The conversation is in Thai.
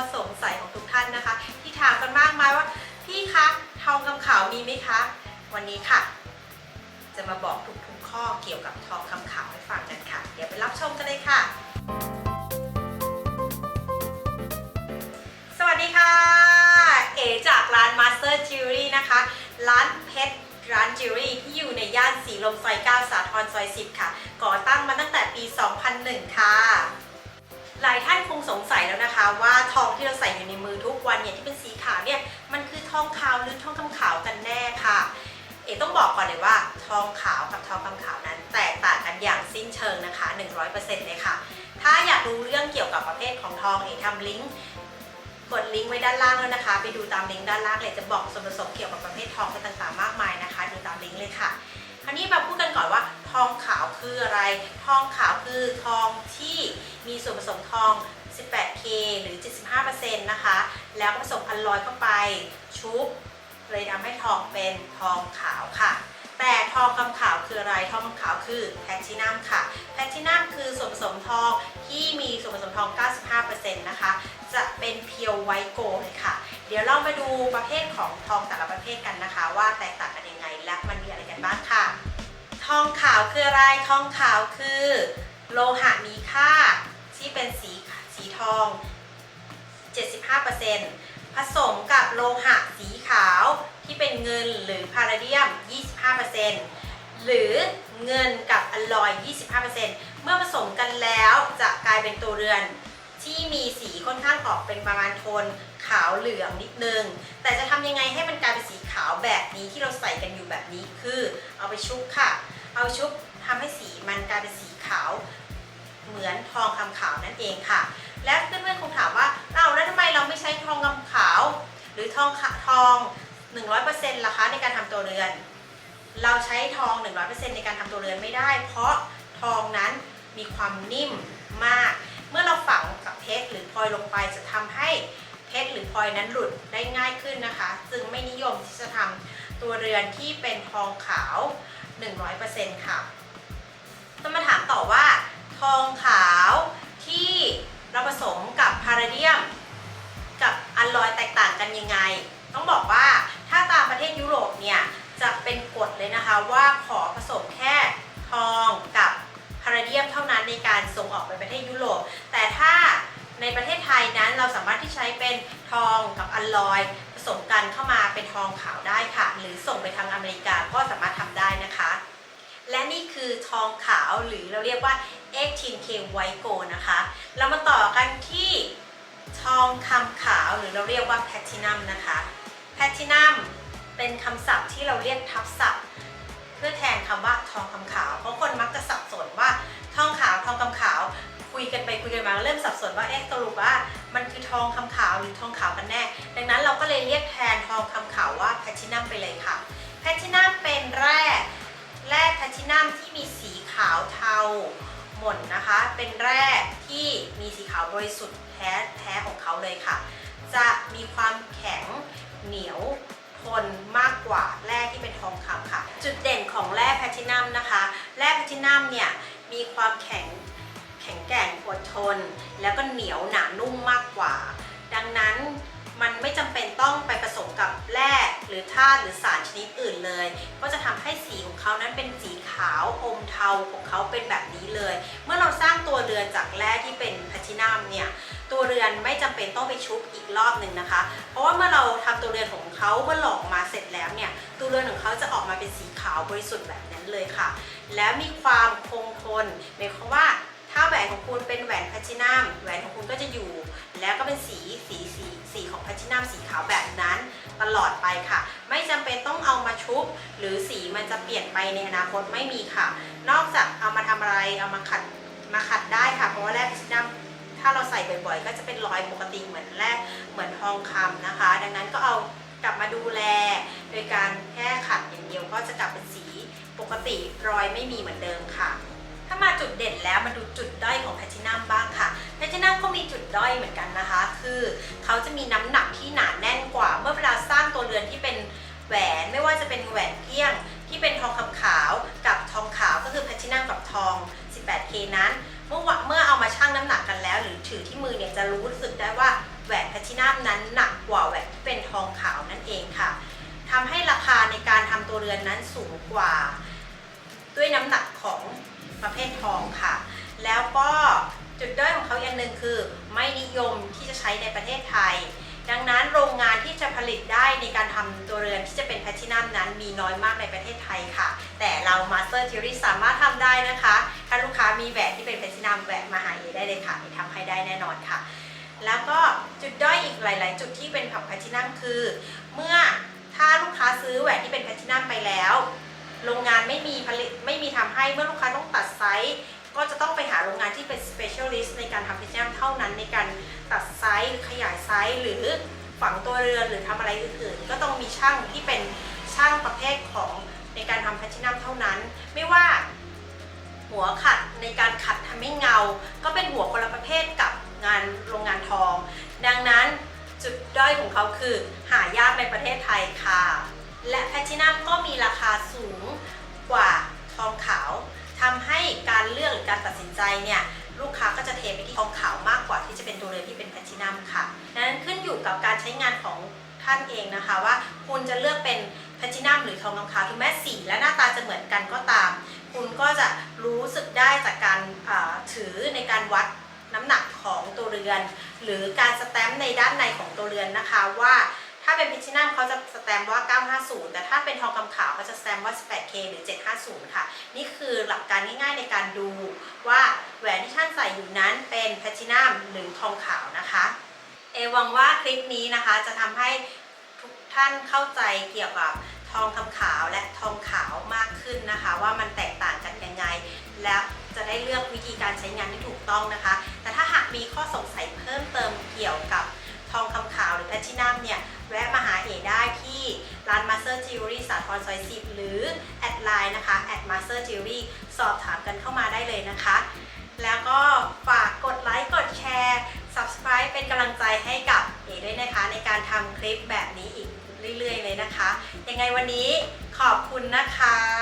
ข้อสงสัยของทุกท่านนะคะ ที่ถามกันมากมายว่าพี่คะทองคำขาวมีไหมคะ วันนี้ค่ะ จะมาบอกทุกๆข้อเกี่ยวกับทองคำขาวให้ฟังกันค่ะ เดี๋ยวไปรับชมกันเลยค่ะ สวัสดีค่ะ เอจากร้าน Master Jewelry นะคะ ร้านเพชรร้านจิวเวลรี่ที่อยู่ในย่านสีลมซอย 9 สาทรซอย 10 ค่ะ ก่อตั้งมาตั้งแต่ปี 2001 ค่ะ หลายท่านคงสงสัย นะคะว่าทองที่เราใส่อยู่ในมือทุกวันเนี่ยที่เป็นสีขาวเนี่ยมันคือทองขาวหรือทองคำขาวกันแน่ค่ะ เอต้องบอกก่อนเลยว่า ทองขาวกับทองคำขาวนั้น แตกต่างกันอย่างสิ้นเชิงนะคะ 100%เลยค่ะ ถ้าอยากรู้เรื่องเกี่ยวกับประเภทของทองเอทำลิงก์กดลิงก์ไว้ด้านล่างแล้วนะคะ ไปดูตามลิงก์ด้านล่างเลยจะบอกส่วนผสมเกี่ยวกับประเภททองต่างๆมากมายนะคะ ดูตามลิงก์เลยค่ะคราวนี้มาพูดกันก่อนว่า ทองขาวคืออะไร ทองขาวคือทองที่มีส่วนผสมทอง K หรือ 75%นะคะ แล้วผสมอัลลอยเข้าไปชุบเลยทำให้ทองเป็นทองขาวค่ะ แต่ทองคำขาวคืออะไร ทองคำขาวคือแพลทินัมค่ะ แพลทินัมคือส่วนผสมทองที่มีส่วนผสมทอง 95%นะคะ จะเป็นเพียวไวโกเลยค่ะ เดี๋ยวเรามาดูประเภทของทองแต่ละประเภทกันนะคะ ว่าแตกต่างกันยังไง และมันมีอะไรกันบ้างค่ะ ทองขาวคืออะไร ทองขาวคือ โลหะมีค่าที่เป็นสี สีทอง 75%ผสมกับโลหะสีขาวที่เป็นเงินหรือพาราเดียม 25%หรือเงินกับอลลอย 25%เมื่อผสมกันแล้วจะกลายเป็นตัวเรือนที่มีสีค่อนข้างออกเป็นประมาณโทนขาวเหลืองนิดนึง แต่จะทำยังไงให้มันกลายเป็นสีขาวแบบนี้ที่เราใส่กันอยู่แบบนี้คือ เอาไปชุบค่ะ เอาชุบทำให้สีมันกลายเป็นสีขาว เหมือนทองคำขาวนั่นเองค่ะ และเพื่อนๆคงถามว่าเราแล้วทำไมเราไม่ใช้ทองคำขาว หรือทองทอง 100%ล่ะคะในการทำตัวเรือน เราใช้ทอง 100%ในการทำตัวเรือนไม่ได้ เพราะทองนั้นมีความนิ่มมาก เมื่อเราฝังกับเพชรหรือพลอยลงไปจะทำให้เพชรหรือพลอยนั้นหลุดได้ง่ายขึ้นนะคะ จึงไม่นิยมที่จะทำตัวเรือนที่เป็นทองขาว 100%ค่ะต้องมาถามต่อว่า ทองขาวที่เราผสมกับพาราเดียม กับอัลลอยแตกต่างกันยังไง ต้องบอกว่าถ้าตามประเทศยุโรปเนี่ยจะเป็นกฎเลยนะคะว่าขอผสมแค่ทองกับพาราเดียมเท่านั้นในการส่งออกไปประเทศยุโรป แต่ถ้าในประเทศไทยนั้นเราสามารถที่ใช้เป็นทองกับอัลลอย ผสมกันเข้ามาเป็นทองขาวได้ค่ะ หรือส่งไปทางอเมริกาก็สามารถทำได้นะคะ และนี่คือทองขาวหรือเราเรียกว่า 18K White Gold นะคะ เรามาต่อกันที่ทองคำขาวหรือเราเรียกว่าแพทินัมนะคะแพทินัมเป็นคำศัพท์ที่เราเรียกทับศัพท์ เพื่อแทนคำว่าทองคำขาว เพราะคนมักจะสับสนว่าทองขาวทองคำขาวคุยกันไปคุยกันมาเริ่มสับสนว่าเอ๊ะสรุปว่ามันคือทองคำขาวหรือทองขาวกันแน่ ดังนั้นเราก็เลยเรียกแทนทองคำขาวว่าแพทินัมไปเลยค่ะแพทินัมเป็นแร่ แร่แพลทินัมที่มีสีขาวเทาหม่นนะคะ เป็นแร่ที่มีสีขาวบริสุทธิ์แท้แท้ของเขาเลยค่ะ จะมีความแข็งเหนียวทนมากกว่าแร่ที่เป็นทองคำค่ะ จุดเด่นของแร่แพลทินัมนะคะ แร่แพลทินัมเนี่ยมีความแข็งแข็งแกร่งอดทน แล้วก็เหนียวหนานุ่มมากกว่า ดังนั้นมันไม่จำเป็นต้องไปผสมกับแร่ หรือธาตุหรือสารชนิดอื่นเลย ก็จะทำให้สีของเขานั้นเป็นสีขาวอมเทาของเขาเป็นแบบนี้เลย เมื่อเราสร้างตัวเรือนจากแร่ที่เป็นแพลทินัมเนี่ยตัวเรือนไม่จำเป็นต้องไปชุบอีกรอบหนึ่งนะคะ เพราะว่าเมื่อเราทำตัวเรือนของเขาเมื่อหลอกมาเสร็จแล้วเนี่ยตัวเรือนของเขาจะออกมาเป็นสีขาวบริสุทธิ์แบบนั้นเลยค่ะ แล้วมีความคงทนหมายความว่าถ้าแหวนของคุณเป็นแหวนแพลทินัมแหวนของคุณก็จะอยู่ แล้วก็เป็นสีสีสีสีของแพลทินัมสีขาวแบบนั้น ตลอดไปค่ะ ไม่จำเป็นต้องเอามาชุบ หรือสีมันจะเปลี่ยนไปในอนาคตไม่มีค่ะ นอกจากเอามาทำอะไรเอามาขัดมาขัดได้ค่ะ เพราะว่าแร่แพลทินัมถ้าเราใส่บ่อยๆ ก็จะเป็นรอยปกติเหมือนแร่เหมือนทองคำนะคะ ดังนั้นก็เอากลับมาดูแล โดยการแค่ขัดอย่างเดียวก็จะกลับเป็นสีปกติรอยไม่มีเหมือนเดิมค่ะ ถ้ามาจุดเด่นแล้วมาดูจุดด้อยของแพ แนัมก็มีจุดด้อยเหมือนกันนะคะ คือเขาจะมีน้ำหนักที่หนาแน่นกว่า เมื่อเวลาสร้างตัวเรือนที่เป็นแหวนไม่ว่าจะเป็นแหวนเกี้ยง ที่เป็นทองคำขาวกับทองขาวก็คือแพลทินัมกับทอง 18K นั้นเมื่อเมื่อเอามาชั่งน้ำหนักกันแล้ว หรือถือที่มือเนี่ยจะรู้สึกได้ว่าแหวนทินัมนั้นหนักกว่าแหวนที่เป็นทองขาวนั่นเองค่ะทำให้ราคาในการทำตัวเรือนนั้นสูงกว่า ด้วยน้ำหนัก หนึ่งคือ ไม่นิยมที่จะใช้ในประเทศไทย ดังนั้นโรงงานที่จะผลิตได้ในการทำตัวเรือนที่จะเป็นแพลทินัมนั้นมีน้อยมากในประเทศไทยค่ะ แต่เรา Master Jewelry สามารถทำได้นะคะ ถ้าลูกค้ามีแหวนที่เป็นแพลทินัมแหวนมาหาเอได้เลยค่ะเอทำให้ได้แน่นอนค่ะ แล้วก็จุดด้อยอีกหลาย ๆ จุดที่เป็นผับแพลทินัมคือ เมื่อถ้าลูกค้าซื้อแหวนที่เป็นแพลทินัมไปแล้ว โรงงานไม่มีผลิตไม่มีทำให้เมื่อลูกค้าต้องตัดไซส์ ก็จะต้องไปหาโรงงานที่เป็น specialist ในการทำแพลทินัมเท่านั้นในการตัดไซส์ขยายไซส์หรือฝังตัวเรือนหรือทำอะไรอื่นๆ ก็ต้องมีช่างที่เป็นช่างประเภทของในการทำแพลทินัมเท่านั้น ไม่ว่าหัวขัดในการขัดทำให้เงา ก็เป็นหัวคนละประเภทกับงานโรงงานทอง ดังนั้นจุดด้อยของเขาคือหายากในประเทศไทยค่ะ และแพลทินัมก็มีราคา อยู่กับการใช้งานของท่านเองนะคะ ว่าคุณจะเลือกเป็นแพทินัมหรือทองคำขาวถึงแม้สีและหน้าตาจะเหมือนกันก็ตาม คุณก็จะรู้สึกได้จากการถือในการวัดน้ำหนักของตัวเรือน หรือการสแตมป์ในด้านในของตัวเรือนนะคะว่าถ้าเป็นพิชินัมเขาจะสแตมป์ว่า 950 แต่ถ้าเป็นทองคำขาวเขาจะสแตมป์ว่า 18K หรือ 750 ค่ะ นี่คือหลักการง่ายๆในการดูว่าแหวนที่ท่านใส่อยู่นั้นเป็นแพลทินัมหรือทองขาวนะคะ เอหวังว่าคลิปนี้นะคะจะทำให้ทุกท่านเข้าใจเกี่ยวกับทองคำขาวและทองขาวมากขึ้นนะคะ ว่ามันแตกต่างกันยังไง และจะได้เลือกวิธีการใช้งานที่ถูกต้องนะคะ แต่ถ้าหากมีข้อสงสัยเพิ่มเติมเกี่ยวกับทองคำขาวหรือแพลทินัมเนี่ย แวะมาหาเอได้ที่ร้าน Master Jewelry สาทรซอย10 หรือ แอดไลน์นะคะ at Master Jewelry สอบถามกันเข้ามาได้เลยนะคะ แล้วก็ฝากกดไลค์กดแชร์ subscribe เป็นกำลังใจให้กับเอด้วยนะคะ ในการทำคลิปแบบนี้อีกเรื่อยๆเลยนะคะ ยังไงวันนี้ขอบคุณนะคะ